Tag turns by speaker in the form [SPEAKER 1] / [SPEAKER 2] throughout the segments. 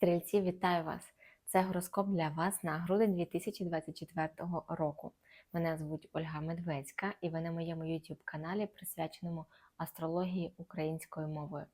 [SPEAKER 1] Стрільці, вітаю вас! Це гороскоп для вас на грудень 2024 року. Мене звуть Ольга Медведська, і ви на моєму YouTube каналі, присвяченому астрології українською мовою.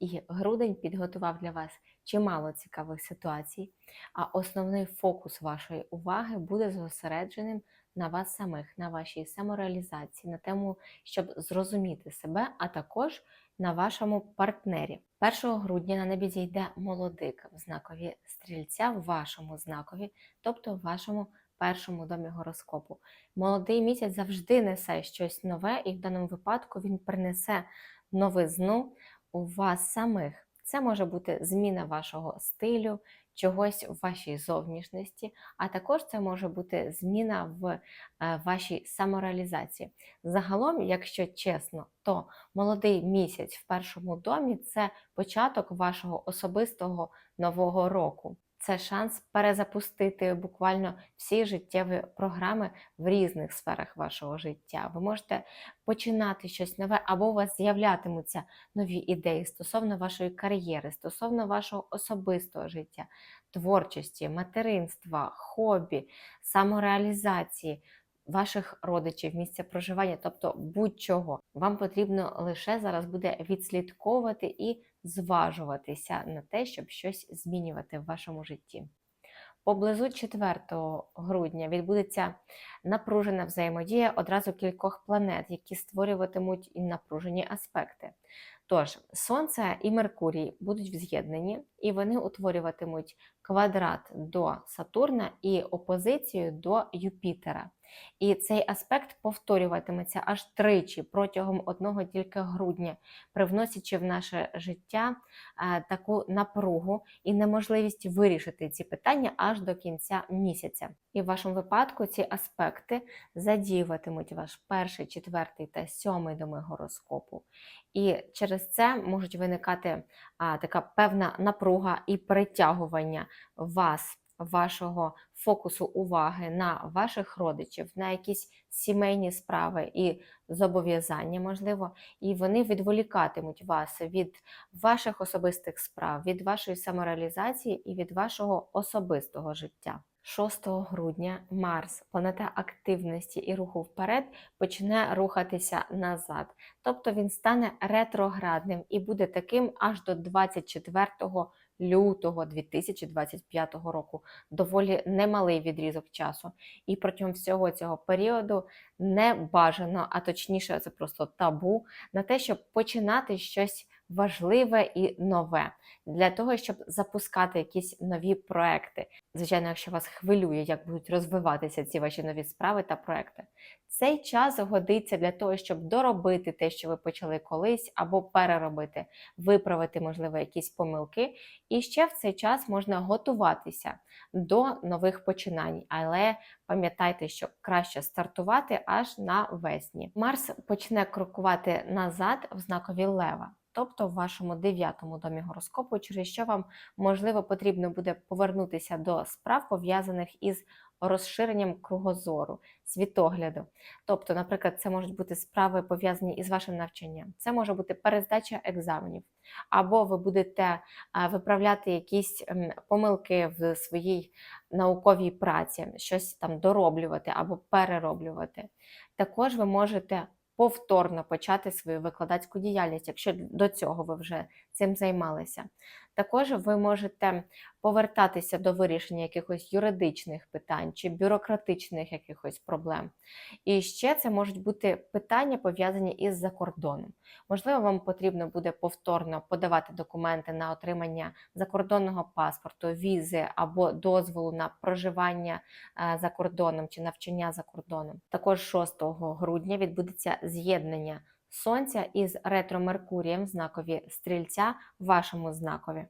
[SPEAKER 1] І грудень підготував для вас чимало цікавих ситуацій, а основний фокус вашої уваги буде зосередженим на вас самих, на вашій самореалізації, на тему, щоб зрозуміти себе, а також на вашому партнері. 1 грудня на небі зійде молодик в знакові стрільця в вашому знакові, тобто в вашому першому домі гороскопу. Молодий місяць завжди несе щось нове, і в даному випадку він принесе новизну у вас самих. Це може бути зміна вашого стилю, чогось в вашій зовнішності, а також це може бути зміна в е, вашій самореалізації. Загалом, якщо чесно, то молодий місяць в першому домі це початок вашого особистого нового року. Це шанс перезапустити буквально всі життєві програми в різних сферах вашого життя. Ви можете починати щось нове, або у вас з'являтимуться нові ідеї стосовно вашої кар'єри, стосовно вашого особистого життя, творчості, материнства, хобі, самореалізації. Ваших родичів, місця проживання, тобто будь-чого, вам потрібно лише зараз буде відслідковувати і зважуватися на те, щоб щось змінювати в вашому житті. Поблизу 4 грудня відбудеться напружена взаємодія одразу кількох планет, які створюватимуть і напружені аспекти. Тож, Сонце і Меркурій будуть в з'єднанні, і вони утворюватимуть квадрат до Сатурна і опозицію до Юпітера. І цей аспект повторюватиметься аж тричі протягом одного тільки грудня, привносячи в наше життя е, таку напругу і неможливість вирішити ці питання аж до кінця місяця. І в вашому випадку ці аспекти задіюватимуть ваш перший, четвертий та сьомий доми гороскопу. І через це можуть виникати а, така певна напруга і притягування вас вашого фокусу уваги на ваших родичів, на якісь сімейні справи і зобов'язання, можливо, і вони відволікатимуть вас від ваших особистих справ, від вашої самореалізації і від вашого особистого життя. 6 грудня Марс, планета активності і руху вперед, почне рухатися назад. Тобто він стане ретроградним і буде таким аж до 24 лютого 2025 року. Доволі немалий відрізок часу. І протягом всього цього періоду не бажано, а точніше, це просто табу на те, щоб починати щось важливе і нове для того, щоб запускати якісь нові проекти. Звичайно, якщо вас хвилює, як будуть розвиватися ці ваші нові справи та проекти. Цей час годиться для того, щоб доробити те, що ви почали колись, або переробити, виправити, можливо, якісь помилки. І ще в цей час можна готуватися до нових починань. Але пам'ятайте, що краще стартувати аж на весні. Марс почне крокувати назад в знакові лева тобто в вашому дев'ятому домі гороскопу, через що вам можливо потрібно буде повернутися до справ, пов'язаних із розширенням кругозору, світогляду. Тобто, наприклад, це можуть бути справи пов'язані із вашим навчанням, це може бути перездача екзаменів, або ви будете виправляти якісь помилки в своїй науковій праці, щось там дороблювати або перероблювати. Також ви можете повторно почати свою викладацьку діяльність, якщо до цього ви вже цим займалися. Також ви можете повертатися до вирішення якихось юридичних питань чи бюрократичних якихось проблем. І ще це можуть бути питання, пов'язані із закордоном. Можливо, вам потрібно буде повторно подавати документи на отримання закордонного паспорту, візи або дозволу на проживання е, за кордоном чи навчання за кордоном. Також 6 грудня відбудеться з'єднання Сонця із ретро-Меркурієм в знакові стрільця в вашому знакові.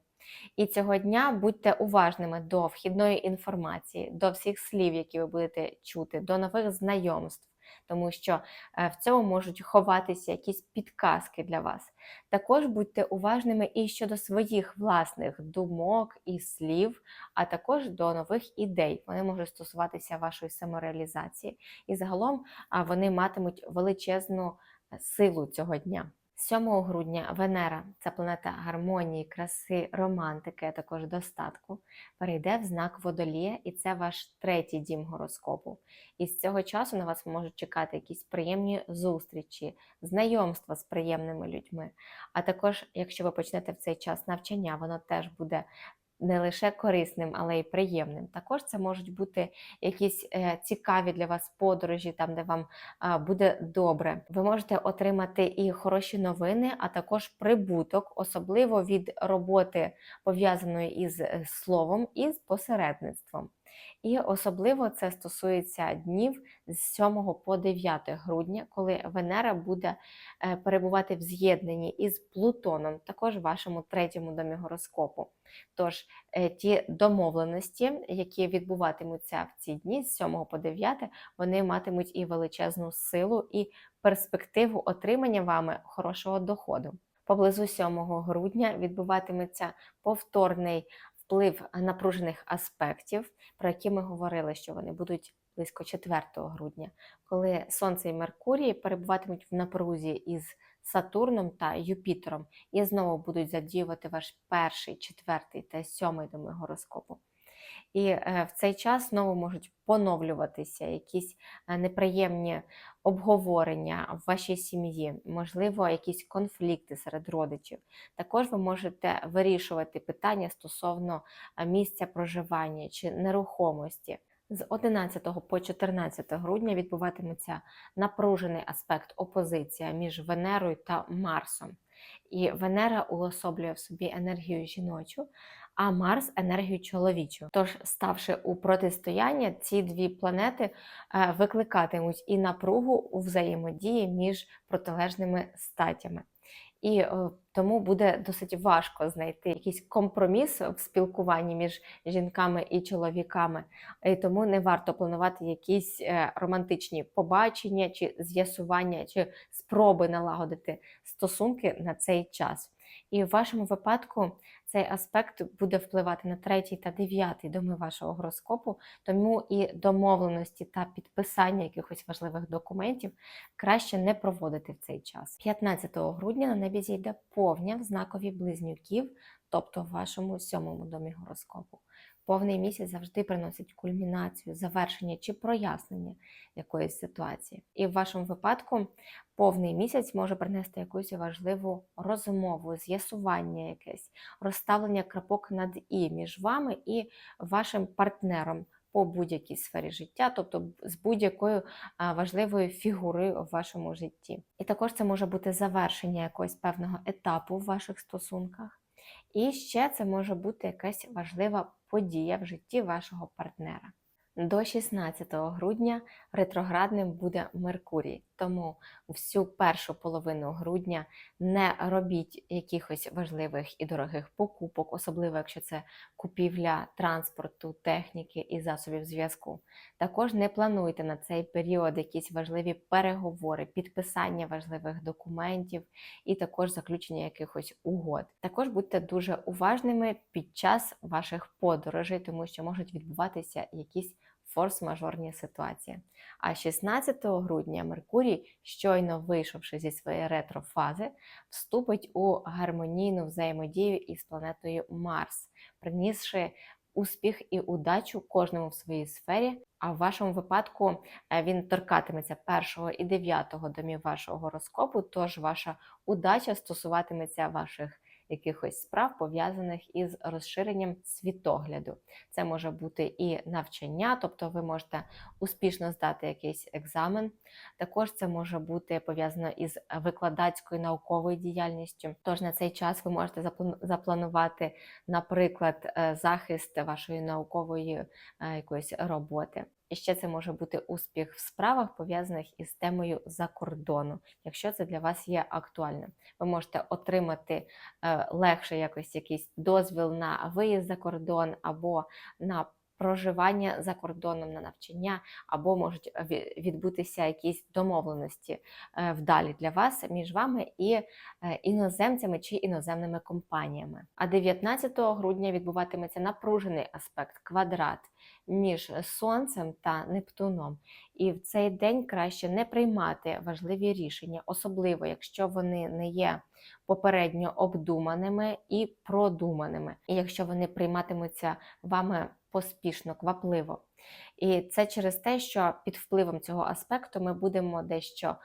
[SPEAKER 1] І цього дня будьте уважними до вхідної інформації, до всіх слів, які ви будете чути, до нових знайомств, тому що е, в цьому можуть ховатися якісь підказки для вас. Також будьте уважними і щодо своїх власних думок і слів, а також до нових ідей. Вони можуть стосуватися вашої самореалізації, і загалом вони матимуть величезну силу цього дня. 7 грудня Венера, це планета гармонії, краси, романтики, а також достатку, перейде в знак Водолія, і це ваш третій дім гороскопу. І з цього часу на вас можуть чекати якісь приємні зустрічі, знайомства з приємними людьми. А також, якщо ви почнете в цей час навчання, воно теж буде не лише корисним, але й приємним. Також це можуть бути якісь е, цікаві для вас подорожі, там де вам буде добре. Ви можете отримати і хороші новини, а також прибуток, особливо від роботи пов'язаної із е, словом і з посередництвом. І особливо це стосується днів з 7 по 9 грудня, коли Венера буде е, перебувати в з'єднанні із Плутоном, також вашому третьому домі гороскопу. Тож е, ті домовленості, які відбуватимуться в ці дні з 7 по 9, вони матимуть і величезну силу, і перспективу отримання вами хорошого доходу. Поблизу 7 грудня відбуватиметься повторний вплив напружених аспектів, про які ми говорили, що вони будуть близько 4 грудня, коли Сонце і Меркурій перебуватимуть в напрузі із Сатурном та Юпітером і знову будуть задіювати ваш перший, четвертий та сьомий доми гороскопу. І е, в цей час знову можуть поновлюватися якісь е, неприємні обговорення в вашій сім'ї, можливо, якісь конфлікти серед родичів. Також ви можете вирішувати питання стосовно е, місця проживання чи нерухомості. З 11 по 14 грудня відбуватиметься напружений аспект опозиція між Венерою та Марсом. І Венера уособлює в собі енергію жіночу, а Марс енергію чоловічу. Тож, ставши у протистояння, ці дві планети е, викликатимуть і напругу у взаємодії між протилежними статями. І е, тому буде досить важко знайти якийсь компроміс в спілкуванні між жінками і чоловіками. І тому не варто планувати якісь е, романтичні побачення чи з'ясування, чи спроби налагодити стосунки на цей час. І в вашому випадку цей аспект буде впливати на третій та дев'ятий доми вашого гороскопу, тому і домовленості та підписання якихось важливих документів краще не проводити в цей час. 15 грудня на небі зійде повня в знакові близнюків, тобто в вашому сьомому домі гороскопу. Повний місяць завжди приносить кульмінацію, завершення чи прояснення якоїсь ситуації. І в вашому випадку повний місяць може принести якусь важливу розмову, з'ясування якесь, розставлення крапок над і між вами і вашим партнером. По будь-якій сфері життя, тобто з будь-якою важливою фігурою в вашому житті. І також це може бути завершення якогось певного етапу в ваших стосунках. І ще це може бути якась важлива подія в житті вашого партнера. До 16 грудня ретроградним буде Меркурій, тому всю першу половину грудня не робіть якихось важливих і дорогих покупок, особливо якщо це купівля транспорту, техніки і засобів зв'язку. Також не плануйте на цей період якісь важливі переговори, підписання важливих документів і також заключення якихось угод. Також будьте дуже уважними під час ваших подорожей, тому що можуть відбуватися якісь форс-мажорні ситуації. А 16 грудня Меркурій, щойно вийшовши зі своєї ретрофази, вступить у гармонійну взаємодію із планетою Марс, принісши успіх і удачу кожному в своїй сфері. А в вашому випадку е, він торкатиметься першого і дев'ятого домів вашого гороскопу, тож ваша удача стосуватиметься ваших якихось справ, пов'язаних із розширенням світогляду. Це може бути і навчання, тобто ви можете успішно здати якийсь екзамен. Також це може бути пов'язано із викладацькою науковою діяльністю. Тож на цей час ви можете запланувати, наприклад, е, захист вашої наукової е, якоїсь роботи. І ще це може бути успіх в справах, пов'язаних із темою за кордону, якщо це для вас є актуальним. Ви можете отримати е, легше якось якийсь дозвіл на виїзд за кордон або на проживання за кордоном на навчання, або можуть відбутися якісь домовленості е, вдалі для вас між вами і е, іноземцями чи іноземними компаніями. А 19 грудня відбуватиметься напружений аспект квадрат між Сонцем та Нептуном. і в цей день краще не приймати важливі рішення, особливо якщо вони не є попередньо обдуманими і продуманими, і якщо вони прийматимуться вами поспішно, квапливо. І це через те, що під впливом цього аспекту ми будемо дещо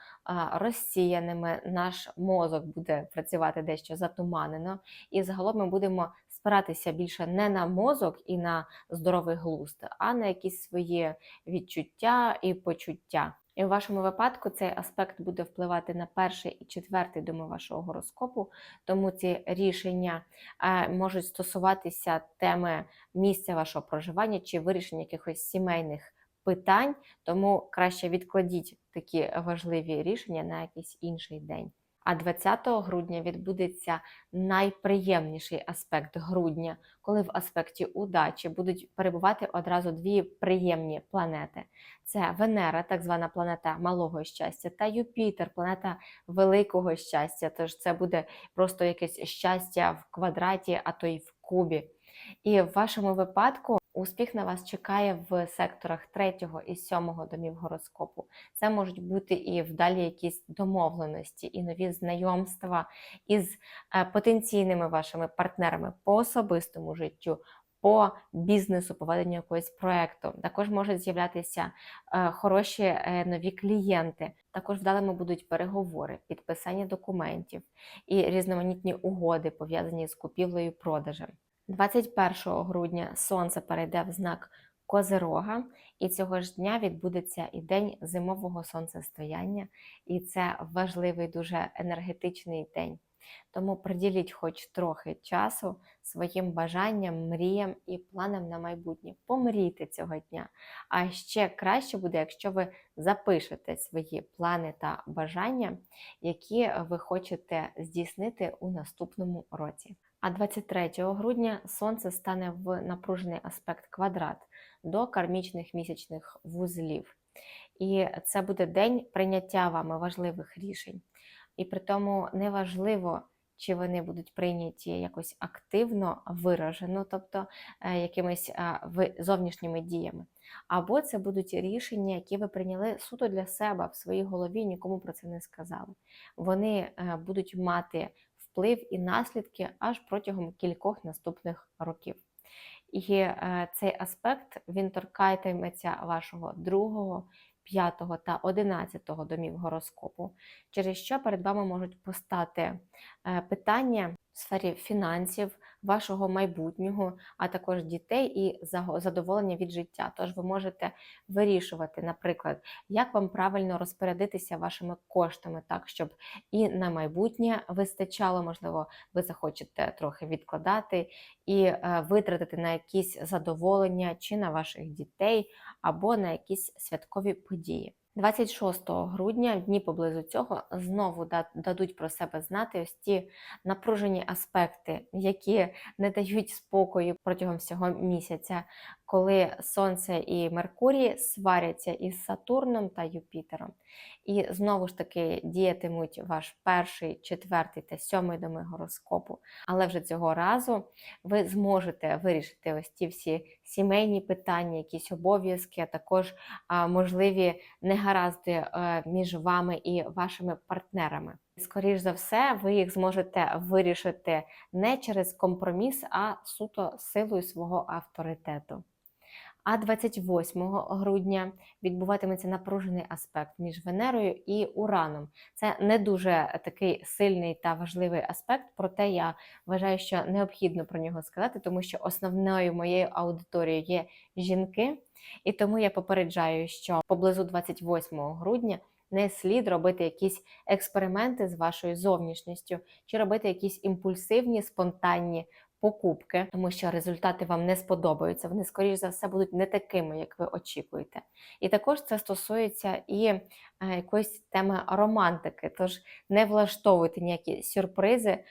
[SPEAKER 1] розсіяними, наш мозок буде працювати дещо затуманено, і загалом ми будемо спиратися більше не на мозок і на здоровий глузд, а на якісь свої відчуття і почуття. І в вашому випадку цей аспект буде впливати на перший і четвертий доми вашого гороскопу, тому ці рішення е, можуть стосуватися теми місця вашого проживання чи вирішення якихось сімейних питань, тому краще відкладіть такі важливі рішення на якийсь інший день. А 20 грудня відбудеться найприємніший аспект грудня, коли в аспекті удачі будуть перебувати одразу дві приємні планети: це Венера, так звана планета малого щастя, та Юпітер, планета великого щастя. Тож це буде просто якесь щастя в квадраті, а то й в кубі. І в вашому випадку успіх на вас чекає в секторах 3 і 7 домів гороскопу. Це можуть бути і вдалі якісь домовленості, і нові знайомства із е, потенційними вашими партнерами по особистому життю. По бізнесу, по веденню якогось проекту. Також можуть з'являтися е, хороші е, нові клієнти. Також вдалими будуть переговори, підписання документів і різноманітні угоди, пов'язані з купівлею і продажем. 21 грудня сонце перейде в знак Козирога, і цього ж дня відбудеться і день зимового сонцестояння, і це важливий, дуже енергетичний день. Тому приділіть хоч трохи часу своїм бажанням, мріям і планам на майбутнє. Помрійте цього дня. А ще краще буде, якщо ви запишете свої плани та бажання, які ви хочете здійснити у наступному році. А 23 грудня Сонце стане в напружений аспект квадрат до кармічних місячних вузлів. І це буде день прийняття вами важливих рішень. І при тому неважливо, чи вони будуть прийняті якось активно виражено, тобто е, якимись зовнішніми діями. Або це будуть рішення, які ви прийняли суто для себе в своїй голові, нікому про це не сказали. Вони е, будуть мати вплив і наслідки аж протягом кількох наступних років. І е, цей аспект він торкатиметься вашого другого, п'ятого та одинадцятого домів гороскопу, через що перед вами можуть постати е, питання в сфері фінансів, вашого майбутнього, а також дітей і задоволення від життя. Тож ви можете вирішувати, наприклад, як вам правильно розпорядитися вашими коштами, так, щоб і на майбутнє вистачало, можливо, ви захочете трохи відкладати і е, витратити на якісь задоволення чи на ваших дітей, або на якісь святкові події. 26 грудня, дні поблизу цього, знову дадуть про себе знати ось ті напружені аспекти, які не дають спокою протягом всього місяця, коли Сонце і Меркурій сваряться із Сатурном та Юпітером. І знову ж таки діятимуть ваш перший, четвертий та сьомий доми гороскопу. Але вже цього разу ви зможете вирішити ось ті всі сімейні питання, якісь обов'язки, а також можливі негаразди е, між вами і вашими партнерами. Скоріш за все, ви їх зможете вирішити не через компроміс, а суто силою свого авторитету. А 28 грудня відбуватиметься напружений аспект між Венерою і Ураном. Це не дуже такий сильний та важливий аспект, проте я вважаю, що необхідно про нього сказати, тому що основною моєю аудиторією є жінки, і тому я попереджаю, що поблизу 28 грудня. Не слід робити якісь експерименти з вашою зовнішністю, чи робити якісь імпульсивні, спонтанні покупки, тому що результати вам не сподобаються. Вони, скоріш за все, будуть не такими, як ви очікуєте. І також це стосується і е, якоїсь теми романтики, тож не влаштовуйте ніякі сюрпризи е,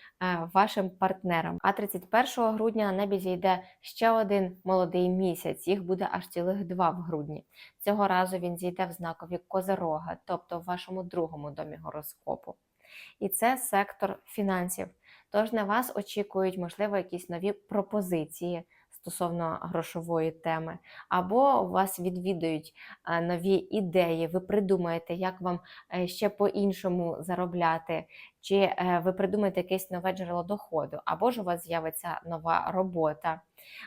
[SPEAKER 1] вашим партнерам. А 31 грудня на небі зійде ще один молодий місяць, їх буде аж цілих два в грудні. Цього разу він зійде в знакові Козерога, тобто в вашому другому домі гороскопу. І це сектор фінансів. Тож на вас очікують, можливо, якісь нові пропозиції стосовно грошової теми, або вас відвідують е, нові ідеї, ви придумаєте, як вам е, ще по-іншому заробляти, чи е, ви придумаєте якесь нове джерело доходу, або ж у вас з'явиться нова робота.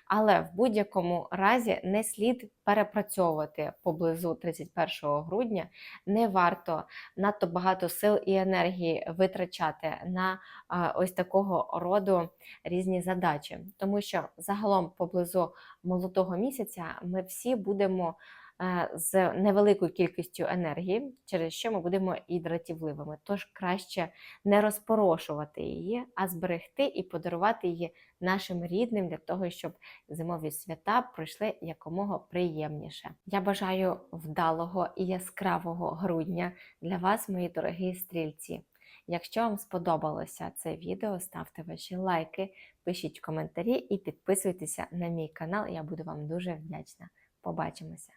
[SPEAKER 1] Але в будь-якому разі не слід перепрацьовувати поблизу 31 грудня. Не варто надто багато сил і енергії витрачати на ось такого роду різні задачі, тому що загалом поблизу молодого місяця ми всі будемо з невеликою кількістю енергії, через що ми будемо і дратівливими. Тож краще не розпорошувати її, а зберегти і подарувати її нашим рідним для того, щоб зимові свята пройшли якомога приємніше. Я бажаю вдалого і яскравого грудня для вас, мої дорогі стрільці. Якщо вам сподобалося це відео, ставте ваші лайки, пишіть коментарі і підписуйтеся на мій канал. Я буду вам дуже вдячна. Побачимося!